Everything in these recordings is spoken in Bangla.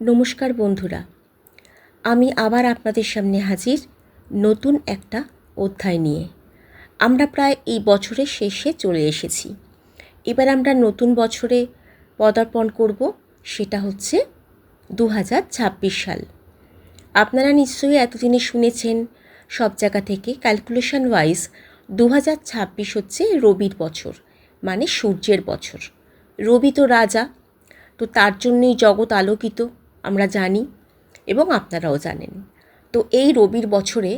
নমস্কার বন্ধুরা, আমি আবার আপনাদের সামনে হাজির নতুন একটা অধ্যায় নিয়ে। আমরা প্রায় এই বছরের শেষে চলে এসেছি। এবার আমরা নতুন বছরে পদার্পণ করব, সেটা হচ্ছে দু হাজার ছাব্বিশ সাল। আপনারা নিশ্চয়ই এতদিনে শুনেছেন, সব জায়গা থেকে ক্যালকুলেশন ওয়াইজ দু হাজার ছাব্বিশ হচ্ছে রবির বছর মানে সূর্যের বছর। রবি তো রাজা, তো তার জন্যই জগৎ আলোকিত। আমরা জানি এবং আপনারাও জানেন। তো এই রবির বছরে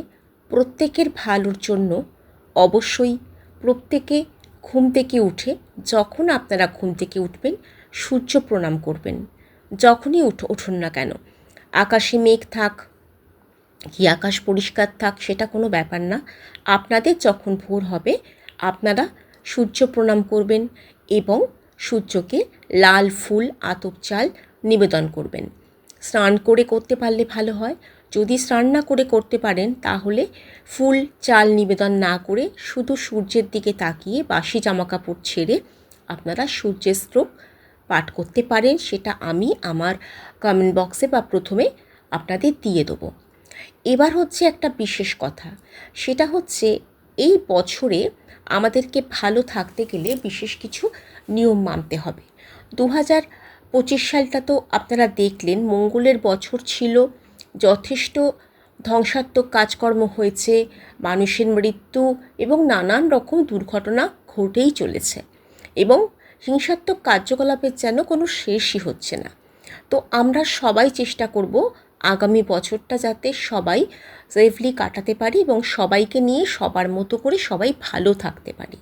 প্রত্যেকের ভালোর জন্য অবশ্যই প্রত্যেকে ঘুম থেকে উঠে, যখন আপনারা ঘুম থেকে উঠবেন, সূর্য প্রণাম করবেন। যখনই উঠ উঠুন না কেন। আকাশে মেঘ থাক, কি আকাশ পরিষ্কার থাক, সেটা কোনো ব্যাপার না। আপনাদের যখন ভোর হবে, আপনারা সূর্য প্রণাম করবেন এবং সূর্যকে লাল ফুল, আতপ চাল নিবেদন করবেন। স্নান করে করতে পারলে ভালো হয়। যদি স্নান না করে করতে পারেন, তাহলে ফুল চাল নিবেদন না করে শুধু সূর্যের দিকে তাকিয়ে বাসি জামাকাপড় ছেড়ে আপনারা সূর্যের স্ত্রোক পাঠ করতে পারেন, সেটা আমি আমার কমেন্ট বক্সে বা প্রথমে আপনাদের দিয়ে দেবো। এবার হচ্ছে একটা বিশেষ কথা, সেটা হচ্ছে এই বছরে আমাদেরকে ভালো থাকতে গেলে বিশেষ কিছু নিয়ম মানতে হবে। দু হাজার পঁচিশ সালটা তো আপনারা দেখলেন, মঙ্গলের বছর ছিল, যথেষ্ট ধ্বংসাত্মক কাজকর্ম হয়েছে, মানুষের মৃত্যু এবং নানান রকম দুর্ঘটনা ঘটেই চলেছে এবং হিংসাত্মক কার্যকলাপের যেন কোনো শেষই হচ্ছে না। তো আমরা সবাই চেষ্টা করব আগামী বছরটা যাতে সবাই সেফলি কাটাতে পারি এবং সবাইকে নিয়ে সবার মতো করে সবাই ভালো থাকতে পারি।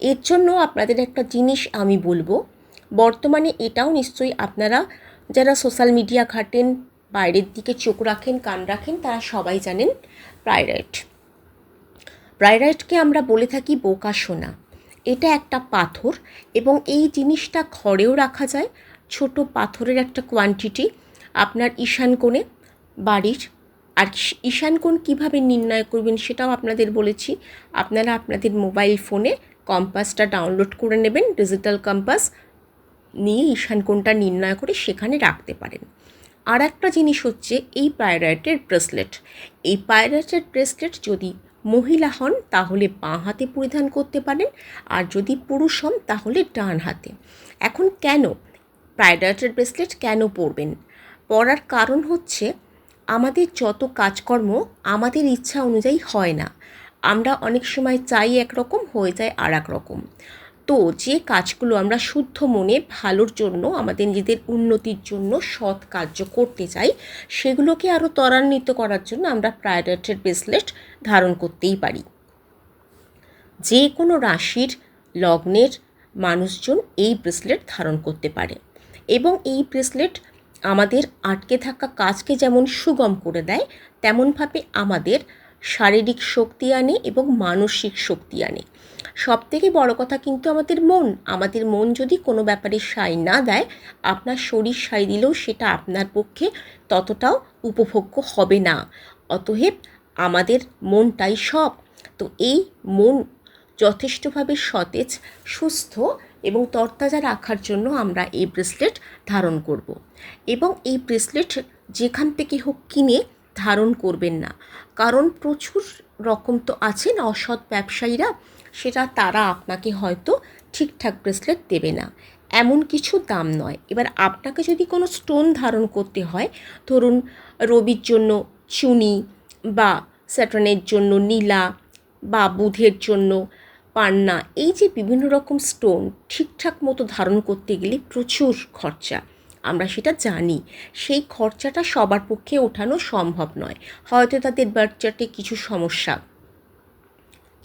এর জন্য আপনাদের একটা জিনিস আমি বলব বর্তমানে এটাও নিশ্চয়ই আপনারা যারা সোশ্যাল মিডিয়া ঘাটেন, বাইরের দিকে চোখ রাখেন, কান রাখেন, তারা সবাই জানেন প্রাইরাইট প্রাইরাইটকে আমরা বলে থাকি বোকা সোনা। এটা একটা পাথর এবং এই জিনিসটা ঘরেও রাখা যায়। ছোট পাথরের একটা কোয়ান্টিটি আপনার ঈশান কোণে বাড়ির। আর ঈশান কোণ কীভাবে নির্ণয় করবেন সেটাও আপনাদের বলেছি। আপনারা আপনাদের মোবাইল ফোনে কম্পাসটা ডাউনলোড করে নেবেন ডিজিটাল কম্পাস নিয়ে ঈশান কোণটা নির্ণয় করে সেখানে রাখতে পারেন। আর একটা জিনিস হচ্ছে এই পায়রাইটের ব্রেসলেট। এই পায়রাইটের ব্রেসলেট যদি মহিলা হন, তাহলে বাঁ হাতে পরিধান করতে পারেন, আর যদি পুরুষ হন, তাহলে ডান হাতে। এখন কেন প্রাইডাইটের ব্রেসলেট কেন পরবেন? পরার কারণ হচ্ছে, আমাদের যত কাজকর্ম, আমাদের ইচ্ছা অনুযায়ী হয় না। আমরা অনেক সময় চাই একরকম, হয়ে যায় আর এক রকম। তো যে কাজগুলো আমরা শুদ্ধ মনে ভালোর জন্য, আমাদের নিজেদের উন্নতির জন্য সৎ কার্য করতে চাই, সেগুলোকে আরও ত্বরান্বিত করার জন্য আমরা প্রায়োরিটের ব্রেসলেট ধারণ করতেই পারি। যে কোনো রাশির লগ্নের মানুষজন এই ব্রেসলেট ধারণ করতে পারে এবং এই ব্রেসলেট আমাদের আটকে থাকা কাজকে যেমন সুগম করে দেয়, তেমনভাবে আমাদের শারীরিক শক্তি আনে এবং মানসিক শক্তি আনে। সব থেকে বড় কথা কিন্তু আমাদের মন। আমাদের মন যদি কোনো ব্যাপারে সাই না দেয়, আপনার শরীর সাই দিলেও সেটা আপনার পক্ষে ততটাও উপভোগ্য হবে না। অতএব আমাদের মনটাই সব তো এই মন যথেষ্টভাবে সতেজ, সুস্থ এবং তরতাজা রাখার জন্য আমরা এই ব্রেসলেট ধারণ করব। এবং এই ব্রেসলেট যেখান থেকে হোক কিনে ধারণ করবেন না। কারণ প্রচুর রকম তো আছেন অসৎ ব্যবসায়ীরা, সেটা তারা আপনাকে হয়তো ঠিকঠাক ব্রেসলেট দেবে না। এমন কিছু দাম নয়। এবার আপনাকে যদি কোনো স্টোন ধারণ করতে হয়, ধরুন রবির জন্য চুনি বা স্যাটনের জন্য নীলা বা বুধের জন্য পান্না, এই যে বিভিন্ন রকম স্টোন ঠিকঠাক মতো ধারণ করতে গেলে প্রচুর খরচা। আমরা সেটা জানি। সেই খরচাটা সবার পক্ষে ওঠানো সম্ভব নয়। হয়তো তাদের বাচ্চাটে কিছু সমস্যা।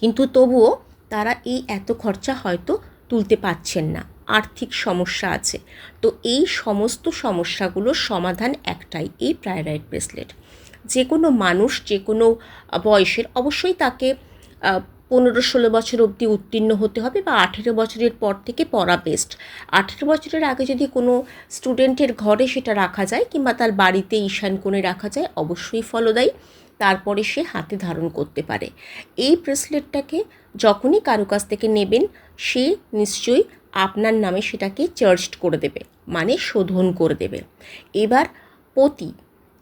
কিন্তু তবুও তারা এই এত খরচা হয়তো তুলতে পারছেন না। আর্থিক সমস্যা আছে। তো এই সমস্ত সমস্যাগুলোর সমাধান একটাই এই প্রায়োরাইট ব্রেসলেট। যে কোনো মানুষ যে কোনো বয়সের অবশ্যই তাকে পনেরো ষোলো বছর অবধি উত্তীর্ণ হতে হবে বা আঠেরো বছরের পর থেকে পড়া বেস্ট আঠেরো বছরের আগে যদি কোনো স্টুডেন্টের ঘরে সেটা রাখা যায় কিংবা তার বাড়িতে ঈশান কোণে রাখা যায়, অবশ্যই ফলদায়ী তারপরে সে হাতে ধারণ করতে পারে। এই ব্রেসলেটটাকে যখনই কারও কাছ থেকে নেবেন, সে নিশ্চয়ই আপনার নামে সেটাকে চার্জড করে দেবে মানে শোধন করে দেবে। এবার প্রতি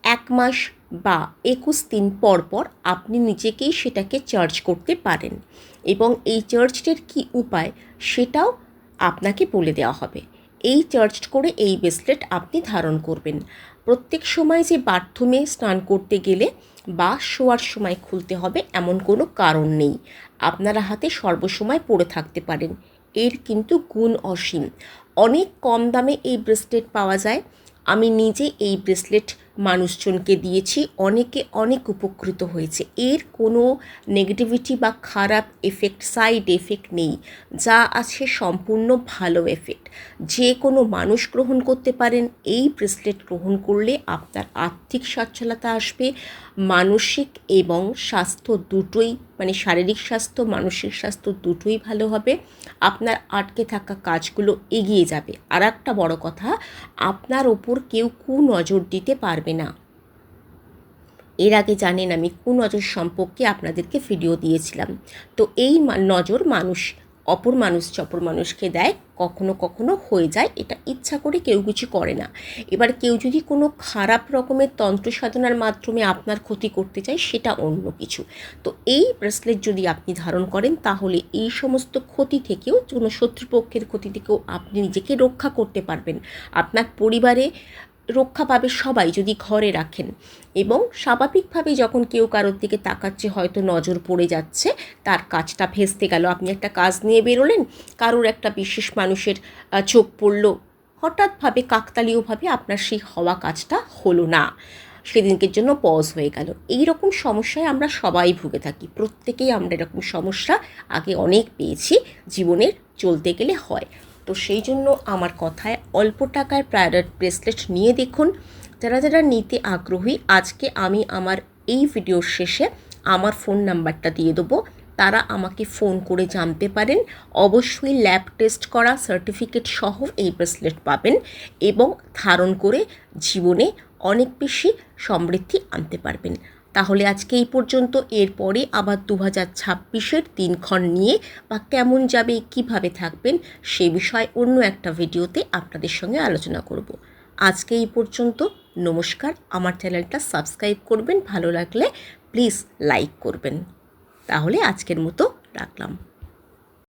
এক মাস বা একুশ দিন পর পর আপনি নিজেকেই সেটাকে চার্জ করতে পারেন। এবং এই চার্জটির কী উপায় সেটাও আপনাকে বলে দেওয়া হবে। এই চার্জ করে এই ব্রেসলেট আপনি ধারণ করবেন। প্রত্যেক সময় যে বাথরুমে স্নান করতে গেলে বা শোয়ার সময় খুলতে হবে এমন কোনো কারণ নেই। আপনারা হাতে সর্বসময় পরে থাকতে পারেন। এর কিন্তু গুণ অসীম। অনেক কম দামে এই ব্রেসলেট পাওয়া যায়। আমি নিজে এই ব্রেসলেট মানুষজনকে দিয়েছি, অনেকে অনেক উপকৃত হয়েছে। এর কোনো নেগেটিভিটি বা খারাপ এফেক্ট সাইড এফেক্ট নেই। যা আছে সম্পূর্ণ ভালো এফেক্ট যে কোনো মানুষ গ্রহণ করতে পারেন, এই ব্রেসলেট গ্রহণ করলে আপনার আর্থিক সচ্ছলতা আসবে, মানসিক এবং স্বাস্থ্য দুটোই মানে শারীরিক স্বাস্থ্য, মানসিক স্বাস্থ্য দুটোই ভালো হবে। আপনার আটকে থাকা কাজগুলো এগিয়ে যাবে। আর একটা বড় কথা, আপনার ওপর কেউ কু নজর দিতে পারবে না। এর আগে জানেন আমি কুনজর সম্পর্কে আপনাদেরকে ভিডিও দিয়েছিলাম। তো এই নজর মানুষ, অপর মানুষ অপর মানুষকে দেয়, কখনো কখনো হয়ে যায়, এটা ইচ্ছা করে কেউ কিছু করে না। এবার কেউ যদি কোনো খারাপ রকমের তন্ত্র সাধনার মাধ্যমে আপনার ক্ষতি করতে চায়, সেটা অন্য কিছু। তো এই ব্রেসলেট যদি আপনি ধারণ করেন, তাহলে এই সমস্ত ক্ষতি থেকেও, কোনো শত্রুপক্ষের ক্ষতি থেকেও আপনি নিজেকে রক্ষা করতে পারবেন। আপনার পরিবারে রক্ষা পাবে সবাই যদি ঘরে রাখেন। এবং স্বাভাবিকভাবে যখন কেউ কারোর দিকে তাকাচ্ছে, হয়তো নজর পড়ে যাচ্ছে, তার কাজটা ভেস্তে গেল। আপনি একটা কাজ নিয়ে বেরোলেন, কারোর একটা বিশেষ মানুষের চোখ পড়ল। হঠাৎভাবে, কাকতালীয়ভাবে আপনার সেই হওয়া কাজটা হলো না। সেদিনকের জন্য পজ হয়ে গেল। এই রকম সমস্যায় আমরা সবাই ভুগে থাকি। প্রত্যেকেই আমরা এরকম সমস্যা আগে অনেক পেয়েছি, জীবনের চলতে গেলে হয়। তো সেই জন্য আমার কথায় অল্প টাকায় প্রায়োরিট ব্রেসলেট নিয়ে দেখুন। যারা যারা নিতে আগ্রহী, আজকে আমি আমার এই ভিডিওর শেষে আমার ফোন নাম্বারটা দিয়ে দেবো। তারা আমাকে ফোন করে জানতে পারেন। অবশ্যই ল্যাব টেস্ট করা সার্টিফিকেট সহ এই ব্রেসলেট পাবেন এবং ধারণ করে জীবনে অনেক বেশি সমৃদ্ধি আনতে পারবেন। তাহলে আজকে এই পর্যন্ত। এরপরে আবার দু হাজার ছাব্বিশের দিনক্ষণ নিয়ে বা কেমন যাবে, কীভাবে থাকবেন, সে বিষয়ে অন্য একটা ভিডিওতে আপনাদের সঙ্গে আলোচনা করব। আজকে এই পর্যন্ত। নমস্কার। আমার চ্যানেলটা সাবস্ক্রাইব করবেন, ভালো লাগলে প্লিজ লাইক করবেন। তাহলে আজকের মতো রাখলাম।